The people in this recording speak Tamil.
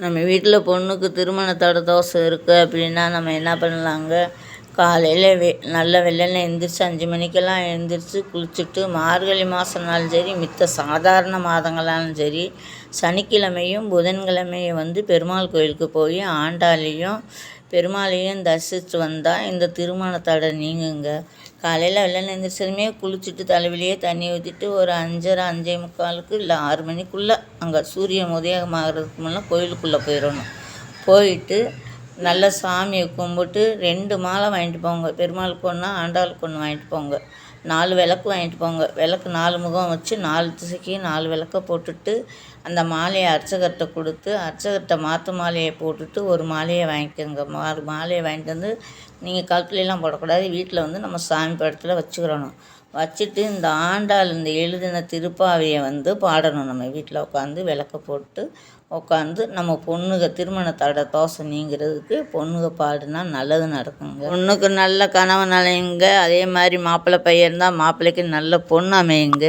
நம்ம வீட்டில் பொண்ணுக்கு திருமண தடை தோசை இருக்குது அப்படின்னா நம்ம என்ன பண்ணலாங்க? காலையில் வெ நல்ல வெள்ளனை எழுந்திரிச்சி அஞ்சு மணிக்கெல்லாம் எழுந்திரிச்சி குளிச்சுட்டு மார்கழி மாதம்னாலும் சரி மித்த சாதாரண மாதங்களாலும் சரி சனிக்கிழமையும் புதன்கிழமையும் வந்து பெருமாள் கோயிலுக்கு போய் ஆண்டாளையும் பெருமாளையும் தரிசித்து வந்தால் இந்த திருமண தடை நீங்குங்க. காலையில் வெள்ளன எழுந்திரிச்சதுமே குளிச்சுட்டு தலைவிலேயே தண்ணி ஊற்றிட்டு ஒரு அஞ்சரை அஞ்சே முக்காலுக்கு இல்லை ஆறு மணிக்குள்ளே அங்கே சூரியன் உதயமாகிறதுக்கு முன்னே கோயிலுக்குள்ளே போயிடணும் போயிட்டு நல்ல சாமியை கும்பிட்டு ரெண்டு மாலை வாங்கிட்டு போங்க. பெருமாளுக்கு ஒன்று ஆண்டாளுக்கு ஒன்று வாங்கிட்டு போங்க. நாலு விளக்கு வாங்கிட்டு போங்க. விளக்கு நாலு முகம் வச்சு நாலு திசைக்கு நாலு விளக்க போட்டுட்டு அந்த மாலையை அர்ச்சகர்கிட்ட கொடுத்து அர்ச்சகர்கிட்ட மாற்று மாலையை போட்டுட்டு ஒரு மாலையை வாங்கிக்கோங்க. மாறு மாலையை வாங்கிட்டு வந்து நீங்கள் கழுத்துலலாம் போடக்கூடாது. வீட்டில் வந்து நம்ம சாமி படத்தில் வச்சுக்கிறணும். வச்சுட்டு இந்த ஆண்டாள் இந்த எழுதின திருப்பாவையை வந்து பாடணும். நம்ம வீட்டில் உட்காந்து விளக்க போட்டு உட்காந்து நம்ம பொண்ணுக திருமணத்தோட தோசை நீங்கிறதுக்கு பொண்ணுக பாடுனா நல்லது நடக்குங்க. பொண்ணுக்கு நல்ல கணவன் அலையுங்க. அதே மாதிரி மாப்பிள்ளை பையன் இருந்தால் மாப்பிள்ளைக்கு நல்ல பொண்ணு அமையுங்க.